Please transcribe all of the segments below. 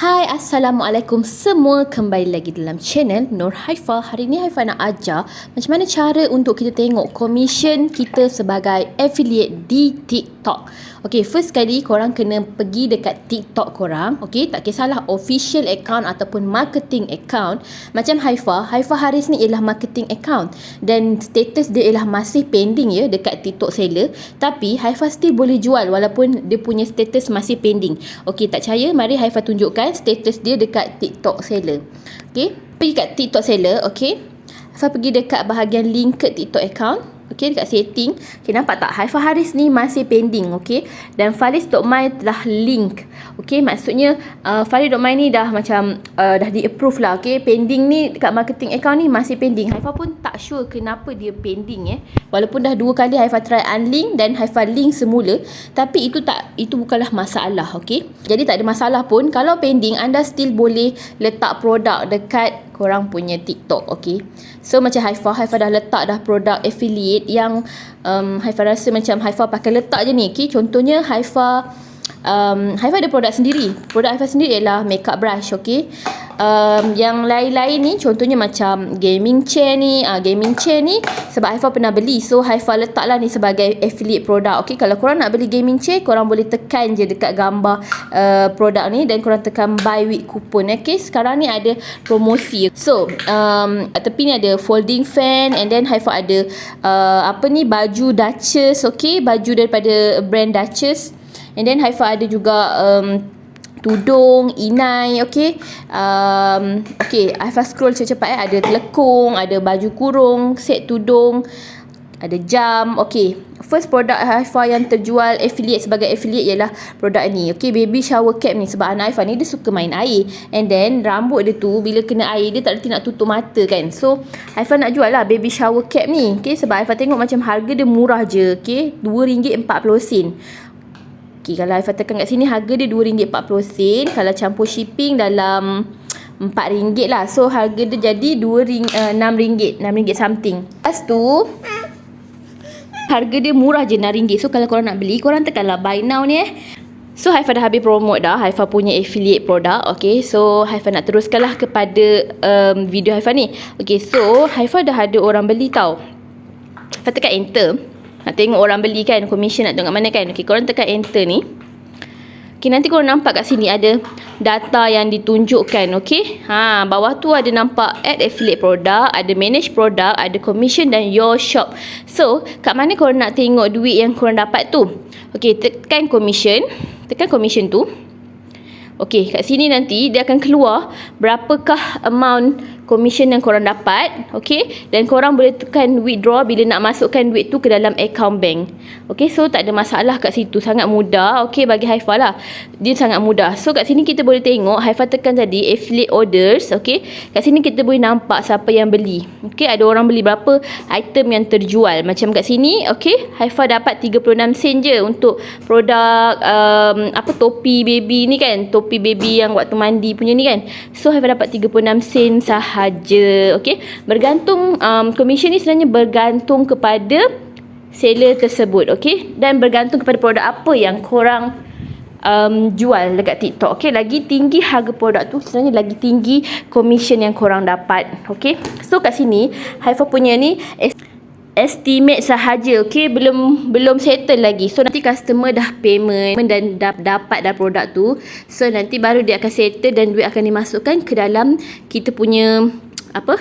Hai Assalamualaikum semua. Kembali lagi dalam channel Nur Haifa. Hari ni Haifa nak ajar macam mana cara untuk kita tengok commission kita sebagai affiliate di TikTok Okay first kali korang kena pergi dekat TikTok korang Okay tak kisahlah official account ataupun marketing account Macam Haifa Haifa Haris ni ialah marketing account Dan status dia ialah masih pending ya dekat TikTok seller Tapi Haifa still boleh jual walaupun dia punya status masih pending Okay tak percaya mari Haifa tunjukkan kan status dia dekat TikTok seller. Okey, pergi kat TikTok seller, okey. Haifa pergi dekat bahagian link ke TikTok account. Okey, dekat setting. Okey, nampak tak? Haifa Haris ni masih pending, okey. Dan Faris.my telah link. Okey, maksudnya uh, Faris.my ni dah macam uh, dah di-approve lah, okey. Pending ni dekat marketing account ni masih pending. Haifa pun tak sure kenapa dia pending eh. Walaupun dah dua kali Haifa try unlink dan Haifa link semula, tapi itu tak itu bukanlah masalah, okey. Jadi tak ada masalah pun kalau pending anda still boleh letak produk dekat korang punya TikTok okay so macam Haifa Haifa dah letak dah produk affiliate yang um, Haifa rasa macam Haifa pakai letak je ni. Okay contohnya Haifa um, Haifa ada produk sendiri. Produk Haifa sendiri ialah makeup brush okay um, yang lain-lain ni contohnya macam gaming chair ni uh, gaming chair ni sebab Haifa pernah beli. So Haifa letaklah ni sebagai affiliate produk okey kalau korang nak beli gaming chair korang boleh tekan je dekat gambar uh, produk ni dan korang tekan buy with coupon okey sekarang ni ada promosi. So um, tepi ni ada folding fan and then Haifa ada uh, apa ni baju Duchess okey baju daripada brand Duchess. And then Haifa ada juga um, tudung, inai, okey. Um, okey, Haifa scroll cepat-cepat eh. Ada telekung, ada baju kurung, set tudung, ada jam. Okey, first produk Haifa yang terjual affiliate sebagai affiliate ialah produk ni. Okey, baby shower cap ni sebab anak Haifa ni dia suka main air. And then rambut dia tu bila kena air dia tak reti nak tutup mata kan. So, Haifa nak jual lah baby shower cap ni. Okey, sebab Haifa tengok macam harga dia murah je. Okey, RM2.40. Okay, kalau Haifah tekan kat sini harga dia RM2.40 Kalau campur shipping dalam RM4 lah. So harga dia jadi RM6 uh, RM6 something. Lepas tu Harga dia murah je RM6 So kalau korang nak beli korang tekanlah buy now ni eh. So Haifah dah habis promote dah. Haifah punya affiliate produk Okay. So Haifah nak teruskan lah kepada um, video Haifah ni. Okay so Haifah dah ada orang beli tau. Tekan enter nak tengok orang beli kan Commission nak tengok mana kan. Okay korang tekan enter ni. Okay nanti korang nampak kat sini ada Data yang ditunjukkan Okay ha, Bawah tu ada nampak Add affiliate product Ada manage product Ada commission dan your shop. So kat mana korang nak tengok duit yang korang dapat tu? Okay tekan commission. Tekan commission tu. Okay kat sini nanti Dia akan keluar Berapakah amount commission yang korang dapat okay? Dan korang boleh tekan withdraw bila nak masukkan duit tu ke dalam account bank. Okay so tak ada masalah kat situ. Sangat mudah okay? Bagi Haifa lah. Dia sangat mudah. So kat sini kita boleh tengok. Haifa tekan tadi affiliate orders okay? Kat sini kita boleh nampak siapa yang beli okay? Ada orang beli berapa item yang terjual. Macam kat sini okay? Haifa dapat 36 sen je untuk produk um, apa topi baby ni kan? Topi baby yang waktu mandi punya ni kan? So Haifa dapat 36 sen sah sahaja. Okey? Bergantung um, commission ni sebenarnya bergantung kepada seller tersebut okey? Dan bergantung kepada produk apa yang korang um, jual dekat TikTok okey? Lagi tinggi harga produk tu sebenarnya lagi tinggi commission yang korang dapat okey? So kat sini Haifa punya ni estimate sahaja okey? Belum belum settle lagi. So nanti customer dah payment dan dah dapat dah produk tu. So nanti baru dia akan settle dan duit akan dimasukkan ke dalam kita punya apa?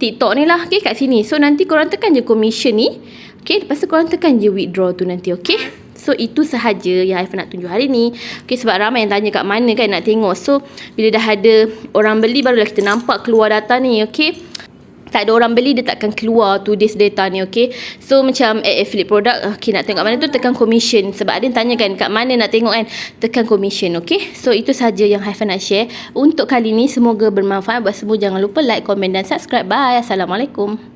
TikTok ni lah okey? Kat sini. So nanti korang tekan je commission ni okey? Lepas tu korang tekan je withdraw tu nanti okey? So itu sahaja yang Haifah nak tunjuk hari ni. Okay sebab ramai yang tanya kat mana kan nak tengok. So bila dah ada orang beli barulah kita nampak keluar data ni okay tak ada orang beli dia takkan keluar tu this data ni okay? So macam eh, affiliate product okay nak tengok mana tu tekan commission. Sebab ada yang tanya kan kat mana nak tengok kan? Tekan commission okay? So itu saja yang Haifah nak share. Untuk kali ni semoga bermanfaat. Buat semua jangan lupa like comment dan subscribe. Bye. Assalamualaikum